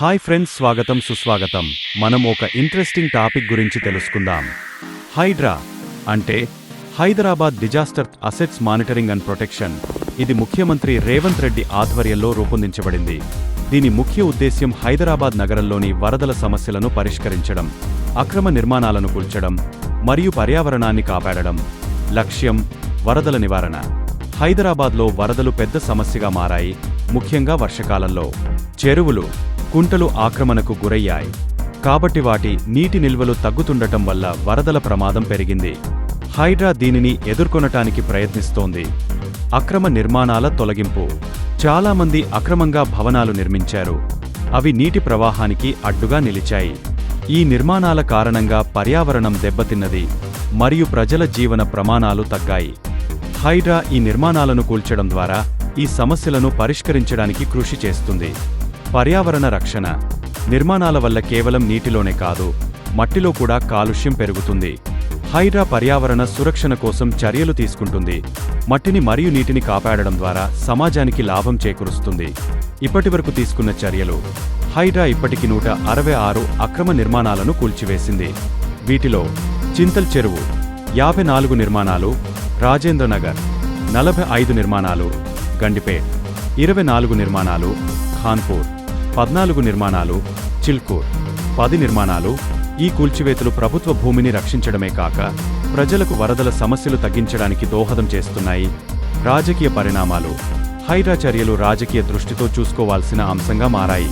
Hi friends స్వాగతం సుస్వాగతం. మనం ఒక ఇంట్రెస్టింగ్ టాపిక్ గురించి తెలుసుకుందాం. హైడ్రా అంటే Hyderabad disaster assets monitoring and protection. ఇది ముఖ్యమంత్రి రేవంత్ రెడ్డి ఆధ్వర్యంలో రూపొందించబడింది. దీని ముఖ్య ఉద్దేశ్యం హైదరాబాద్ నగరంలోని వరదల సమస్యలను పరిష్కరించడం అక్రమ నిర్మాణాలను కూల్చడం మరియు పర్యావరణాన్ని కాపాడడం. లక్ష్యం వరదల నివారణ. హైదరాబాద్లో వరదలు పెద్ద సమస్యగా మారాయి ముఖ్యంగా వర్షకాలంలో. చెరువులు కుంటలు ఆక్రమణకు గురయ్యాయి. కాబట్టి వాటి నీటి నిల్వలు తగ్గుతుండటం వల్ల వరదల ప్రమాదం పెరిగింది. హైడ్రా దీనిని ఎదుర్కొనటానికి ప్రయత్నిస్తోంది. అక్రమ నిర్మాణాల తొలగింపు. చాలామంది అక్రమంగా భవనాలు నిర్మించారు. అవి నీటి ప్రవాహానికి అడ్డుగా నిలిచాయి. ఈ నిర్మాణాల కారణంగా పర్యావరణం దెబ్బతిన్నది. మరియు ప్రజల జీవన ప్రమాణాలు తగ్గాయి. హైడ్రా ఈ నిర్మాణాలను కూల్చడం ద్వారా ఈ సమస్యలను పరిష్కరించడానికి కృషి చేస్తుంది. పర్యావరణ రక్షణ. నిర్మాణాల వల్ల కేవలం నీటిలోనే కాదు మట్టిలో కూడా కాలుష్యం పెరుగుతుంది. హైడ్రా పర్యావరణ సురక్షణ కోసం చర్యలు తీసుకుంటుంది. మట్టిని మరియు నీటిని కాపాడడం ద్వారా సమాజానికి లాభం చేకూరుస్తుంది. ఇప్పటివరకు తీసుకున్న చర్యలు హైడ్రా ఇప్పటికి నూట అరవై ఆరు అక్రమ నిర్మాణాలను కూల్చివేసింది. వీటిలో చింతల్ చెరువు యాభై నాలుగు నిర్మాణాలు రాజేంద్రనగర్ నలభై ఐదు నిర్మాణాలు గండిపేట్ ఇరవై నాలుగు నిర్మాణాలు ఖాన్పూర్ పద్నాలుగు నిర్మాణాలు చిల్కూర్ పది నిర్మాణాలు ఈ కూల్చివేతలు ప్రభుత్వ భూమిని రక్షించడమే కాక ప్రజలకు వరదల సమస్యలు తగ్గించడానికి దోహదం చేస్తున్నాయి. రాజకీయ పరిణామాలు హైడ్రా చర్యలు రాజకీయ దృష్టితో చూసుకోవాల్సిన అంశంగా మారాయి.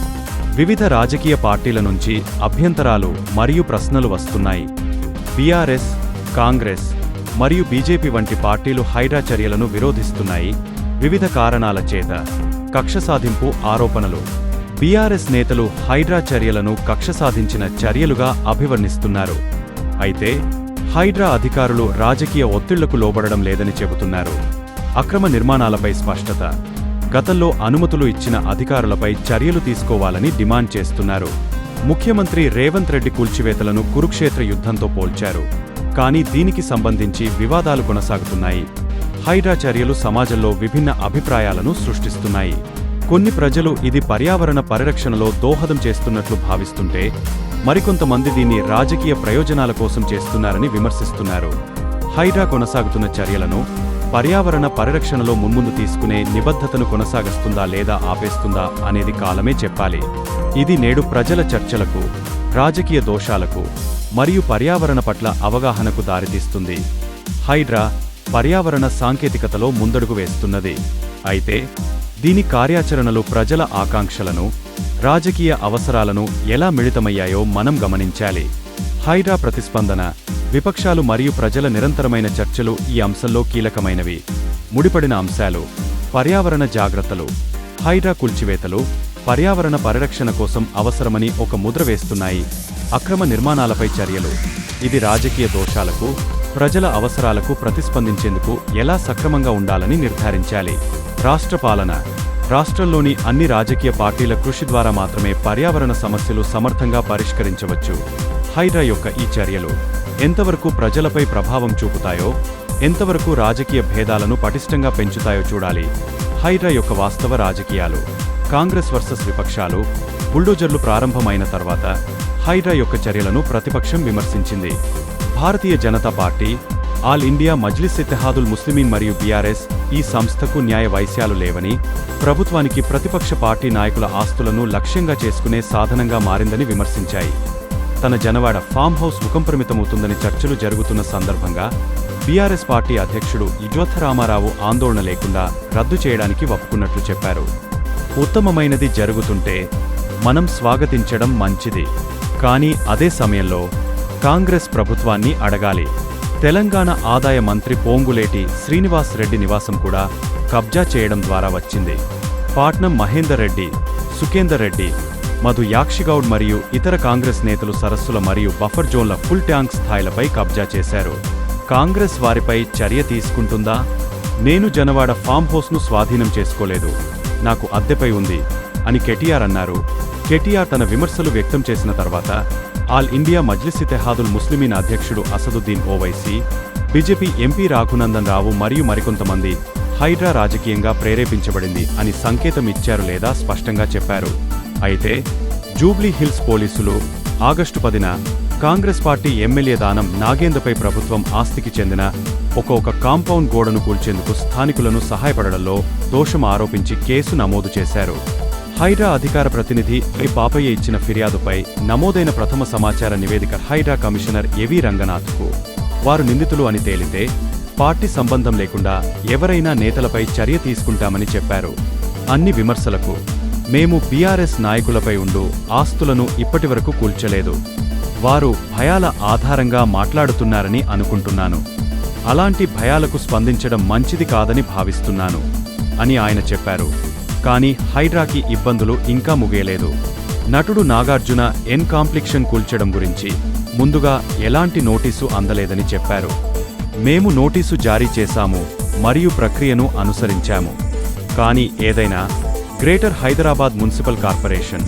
వివిధ రాజకీయ పార్టీల నుంచి అభ్యంతరాలు మరియు ప్రశ్నలు వస్తున్నాయి. బీఆర్ఎస్ కాంగ్రెస్ మరియు బీజేపీ వంటి పార్టీలు హైడ్రా చర్యలను విరోధిస్తున్నాయి. వివిధ కారణాల చేత కక్ష సాధింపు ఆరోపణలు బీఆర్ఎస్ నేతలు హైడ్రా చర్యలను కక్ష సాధించిన చర్యలుగా అభివర్ణిస్తున్నారు. అయితే హైడ్రా అధికారులు రాజకీయ ఒత్తిళ్ళకు లోబడడం లేదని చెబుతున్నారు. అక్రమ నిర్మాణాలపై స్పష్టత. గతంలో అనుమతులు ఇచ్చిన అధికారులపై చర్యలు తీసుకోవాలని డిమాండ్ చేస్తున్నారు. ముఖ్యమంత్రి రేవంత్ రెడ్డి కూల్చివేతలను కురుక్షేత్ర యుద్ధంతో పోల్చారు. కానీ దీనికి సంబంధించి వివాదాలు కొనసాగుతున్నాయి. హైడ్రా చర్యలు సమాజంలో విభిన్న అభిప్రాయాలను సృష్టిస్తున్నాయి. కొన్ని ప్రజలు ఇది పర్యావరణ పరిరక్షణలో దోహదం చేస్తున్నట్లు భావిస్తుంటే మరికొంతమంది దీన్ని రాజకీయ ప్రయోజనాల కోసం చేస్తున్నారని విమర్శిస్తున్నారు. హైడ్రా కొనసాగుతున్న చర్యలను పర్యావరణ పరిరక్షణలో మున్ముందు తీసుకునే నిబద్ధతను కొనసాగిస్తుందా లేదా ఆపేస్తుందా అనేది కాలమే చెప్పాలి. ఇది నేడు ప్రజల చర్చలకు రాజకీయ దోషాలకు మరియు పర్యావరణ పట్ల అవగాహనకు దారితీస్తుంది. హైడ్రా పర్యావరణ సాంకేతికతలో ముందడుగు వేస్తున్నది. అయితే దీని కార్యాచరణలు ప్రజల ఆకాంక్షలను రాజకీయ అవసరాలను ఎలా మిళితమయ్యాయో మనం గమనించాలి. హైడ్రా ప్రతిస్పందన విపక్షాలు మరియు ప్రజల నిరంతరమైన చర్చలు ఈ అంశంలో కీలకమైనవి. ముడిపడిన అంశాలు పర్యావరణ జాగ్రత్తలు హైడ్రా కూల్చివేతలు పర్యావరణ పరిరక్షణ కోసం అవసరమని ఒక ముద్ర వేస్తున్నాయి. అక్రమ నిర్మాణాలపై చర్యలు. ఇది రాజకీయ దోషాలకు ప్రజల అవసరాలకు ప్రతిస్పందించేందుకు ఎలా సక్రమంగా ఉండాలని నిర్ధారించాలి. రాష్ట్ర పాలన. రాష్ట్రంలోని అన్ని రాజకీయ పార్టీల కృషి ద్వారా మాత్రమే పర్యావరణ సమస్యలు సమర్థంగా పరిష్కరించవచ్చు. హైడ్రా యొక్క ఈ చర్యలు ఎంతవరకు ప్రజలపై ప్రభావం చూపుతాయో ఎంతవరకు రాజకీయ భేదాలను పటిష్టంగా పెంచుతాయో చూడాలి. హైడ్రా యొక్క వాస్తవ రాజకీయాలు కాంగ్రెస్ వర్సెస్ విపక్షాలు బుల్డోజర్లు ప్రారంభమైన తర్వాత హైడ్రా యొక్క చర్యలను ప్రతిపక్షం విమర్శించింది. Bharatiya Janata party all India Majlis Ittehadul Muslimeen మరియు బీఆర్ఎస్ ఈ సంస్థకు న్యాయ వైశ్యాలు లేవని ప్రభుత్వానికి ప్రతిపక్ష పార్టీ నాయకుల ఆస్తులను లక్ష్యంగా చేసుకునే సాధనంగా మారిందని విమర్శించాయి. తన జనవాడ ఫామ్ హౌస్ ముఖంపరిమితమవుతుందని చర్చలు జరుగుతున్న సందర్భంగా బీఆర్ఎస్ పార్టీ అధ్యక్షుడు రామారావు ఆందోళన లేకుండా రద్దు చేయడానికి ఒప్పుకున్నట్లు చెప్పారు. ఉత్తమమైనది జరుగుతుంటే మనం స్వాగతించడం మంచిది. కానీ అదే సమయంలో కాంగ్రెస్ ప్రభుత్వాన్ని అడగాలి. తెలంగాణ ఆదాయ మంత్రి పోంగులేటి శ్రీనివాస్ రెడ్డి నివాసం కూడా కబ్జా చేయడం ద్వారా వచ్చింది. పాట్నం మహేందర్ రెడ్డి సుఖేందర్ రెడ్డి మధు యాక్షిగౌడ్ మరియు ఇతర కాంగ్రెస్ నేతలు సరస్సుల మరియు బఫర్ జోన్ల ఫుల్ ట్యాంక్ స్థాయిలపై కబ్జా చేశారు. కాంగ్రెస్ వారిపై చర్య తీసుకుంటుందా? నేను జనవాడ ఫామ్ హౌస్ను స్వాధీనం చేసుకోలేదు. నాకు అద్దెపై ఉంది. అని కెటిఆర్ అన్నారు. కెటిఆర్ తన విమర్శలు వ్యక్తం చేసిన తర్వాత ఆల్ ఇండియా మజ్లిస్ ఇతెహాదుల్ ముస్లిమీన్ అధ్యక్షుడు అసదుద్దీన్ ఓవైసీ బీజేపీ ఎంపీ రాఘునందన్ రావు మరియు మరికొంతమంది హైడ్రా రాజకీయంగా ప్రేరేపించబడింది అని సంకేతం ఇచ్చారు లేదా స్పష్టంగా చెప్పారు. అయితే జూబ్లీ హిల్స్ పోలీసులు ఆగస్టు పదిన కాంగ్రెస్ పార్టీ ఎమ్మెల్యే దానం నాగేంద్రపై ప్రభుత్వం ఆస్తికి చెందిన ఒక ఒక కాంపౌండ్ గోడను కూల్చేందుకు స్థానికులను సహాయపడడంలో దోషం ఆరోపించి కేసు నమోదు చేశారు. హైడ్రా అధికార ప్రతినిధి పై పాపయ్య ఇచ్చిన ఫిర్యాదుపై నమోదైన ప్రథమ సమాచార నివేదిక హైడ్రా కమిషనర్ ఎవి రంగనాథ్కు. వారు నిందితులు అని తేలితే పార్టీ సంబంధం లేకుండా ఎవరైనా నేతలపై చర్య తీసుకుంటామని చెప్పారు. అన్ని విమర్శలకు మేము బీఆర్ఎస్ నాయకులపై ఉండు ఆస్తులను ఇప్పటివరకు కూల్చలేదు. వారు భయాల ఆధారంగా మాట్లాడుతున్నారని అనుకుంటున్నాను. అలాంటి భయాలకు స్పందించడం మంచిది కాదని భావిస్తున్నాను అని ఆయన చెప్పారు. కానీ హైడ్రాకి ఇబ్బందులు ఇంకా ముగియలేదు. నటుడు నాగార్జున ఎన్ కాంప్లిక్షన్ కూల్చడం గురించి ముందుగా ఎలాంటి నోటీసు అందలేదని చెప్పారు. మేము నోటీసు జారీ చేశాము మరియు ప్రక్రియను అనుసరించాము. కానీ ఏదైనా greater Hyderabad municipal corporation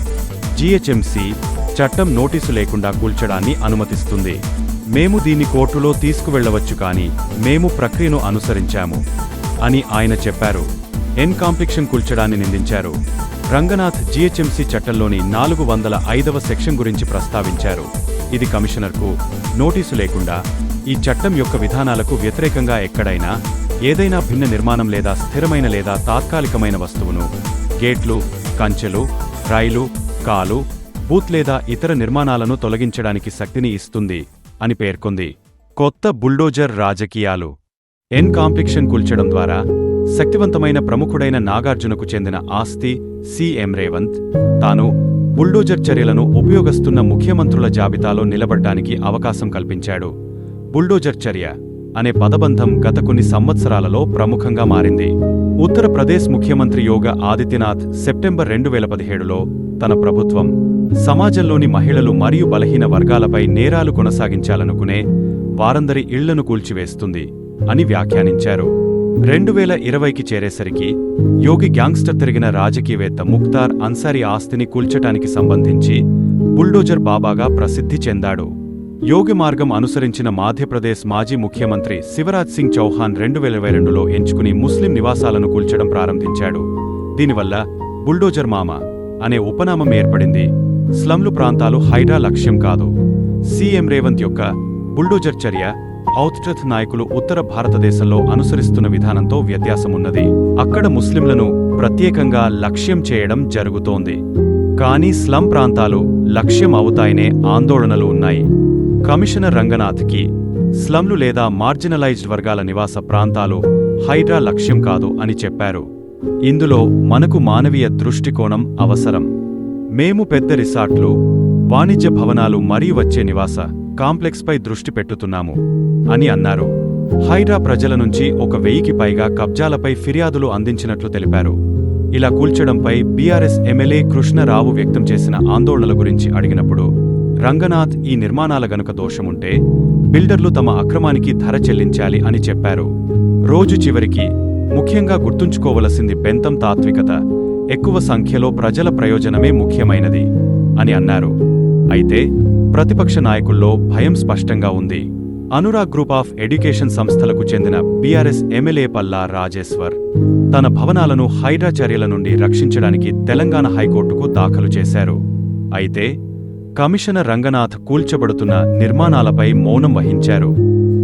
GHMC చట్టం నోటీసు లేకుండా కూల్చడాన్ని అనుమతిస్తుంది. మేము దీన్ని కోర్టులో తీసుకువెళ్ళవచ్చు కానీ మేము ప్రక్రియను అనుసరించాము అని ఆయన చెప్పారు. ఎన్ కాంప్లిక్షన్ కూల్చడాన్ని నిందించారు. రంగనాథ్ జీహెచ్ఎంసీ చట్టంలోని నాలుగు వందల ఐదవ సెక్షన్ గురించి ప్రస్తావించారు. ఇది కమిషనర్కు నోటీసు లేకుండా ఈ చట్టం యొక్క విధానాలకు వ్యతిరేకంగా ఎక్కడైనా ఏదైనా భిన్న నిర్మాణం లేదా స్థిరమైన లేదా తాత్కాలికమైన వస్తువును గేట్లు కంచెలు రైలు కాలు బూత్ లేదా ఇతర నిర్మాణాలను తొలగించడానికి శక్తిని ఇస్తుంది అని పేర్కొంది. కొత్త బుల్డోజర్ రాజకీయాలు. ఎన్ కాంప్లిక్షన్ కూల్చడం ద్వారా శక్తివంతమైన ప్రముఖుడైన నాగార్జునకు చెందిన ఆస్తి సిఎం రేవంత్. తాను బుల్డోజర్ చర్యలను ఉపయోగిస్తున్న ముఖ్యమంత్రుల జాబితాలో నిలబడ్డానికి అవకాశం కల్పించాడు. బుల్డోజర్ చర్య అనే పదబంధం గత కొన్ని సంవత్సరాలలో ప్రముఖంగా మారింది. ఉత్తరప్రదేశ్ ముఖ్యమంత్రి యోగ ఆదిత్యనాథ్ సెప్టెంబర్ రెండు వేల పదిహేడులో తన ప్రభుత్వం సమాజంలోని మహిళలు మరియు బలహీన వర్గాలపై నేరాలు కొనసాగించాలనుకునే వారందరి ఇళ్ళను కూల్చివేస్తుంది అని వ్యాఖ్యానించారు. రెండు వేల ఇరవైకి చేరేసరికి యోగి గ్యాంగ్స్టర్ తిరిగిన రాజకీయవేత్త ముక్తార్ అన్సారీ ఆస్తిని కూల్చటానికి సంబంధించి బుల్డోజర్ బాబాగా ప్రసిద్ధి చెందాడు. యోగి మార్గం అనుసరించిన మధ్యప్రదేశ్ మాజీ ముఖ్యమంత్రి శివరాజ్ సింగ్ చౌహాన్ రెండు వేల ఇరవై రెండులో ఎంచుకుని ముస్లిం నివాసాలను కూల్చడం ప్రారంభించాడు. దీనివల్ల బుల్డోజర్ మామ అనే ఉపనామం ఏర్పడింది. స్లమ్లు ప్రాంతాలు హైడ్రా లక్ష్యం కాదు. సీఎం రేవంత్ యొక్క బుల్డోజర్ చర్య ఔత్చత్ నాయకులు ఉత్తర భారతదేశంలో అనుసరిస్తున్న విధానంతో వ్యత్యాసమున్నది. అక్కడ ముస్లింలను ప్రత్యేకంగా లక్ష్యం చేయడం జరుగుతోంది. కానీ స్లం ప్రాంతాలు లక్ష్యం అవుతాయనే ఆందోళనలు ఉన్నాయి. కమిషనర్ రంగనాథ్కి స్లంలు లేదా మార్జినలైజ్డ్ వర్గాల నివాస ప్రాంతాలు హైడ్రా లక్ష్యం కాదు అని చెప్పారు. ఇందులో మనకు మానవీయ దృష్టికోణం అవసరం. మేము పెద్ద రిసార్ట్లు వాణిజ్య భవనాలు మరీ వచ్చే నివాస కాంప్లెక్స్పై దృష్టి పెట్టుతున్నాము అని అన్నారు. హైడ్రా ప్రజల నుంచి ఒక వెయ్యికి పైగా కబ్జాలపై ఫిర్యాదులు అందించినట్లు తెలిపారు. ఇలా కూల్చడంపై బీఆర్ఎస్ ఎమ్మెల్యే కృష్ణరావు వ్యక్తం చేసిన ఆందోళనల గురించి అడిగినప్పుడు రంగనాథ్ ఈ నిర్మాణాల గనుక దోషముంటే బిల్డర్లు తమ అక్రమానికి ధర చెల్లించాలి అని చెప్పారు. రోజు చివరికి ముఖ్యంగా గుర్తుంచుకోవలసింది బెంతం తాత్వికత. ఎక్కువ సంఖ్యలో ప్రజల ప్రయోజనమే ముఖ్యమైనది అని అన్నారు. అయితే ప్రతిపక్ష నాయకుల్లో భయం స్పష్టంగా ఉంది. అనురాగ్ గ్రూప్ ఆఫ్ ఎడ్యుకేషన్ సంస్థలకు చెందిన బీఆర్ఎస్ ఎమ్మెల్యే పల్లా రాజేశ్వర్ తన భవనాలను హైడ్రా చర్యల నుండి రక్షించడానికి తెలంగాణ హైకోర్టుకు దాఖలు చేశారు. అయితే కమిషనర్ రంగనాథ్ కూల్చబడుతున్న నిర్మాణాలపై మౌనం వహించారు.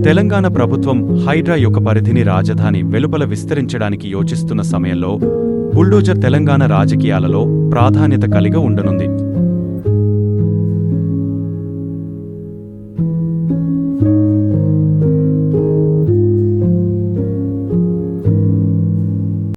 తెలంగాణ ప్రభుత్వం హైడ్రా యొక్క పరిధిని రాజధాని వెలుపల విస్తరించడానికి యోచిస్తున్న సమయంలో బుల్డోజర్ తెలంగాణ రాజకీయాలలో ప్రాధాన్యత కలిగి ఉండనుంది.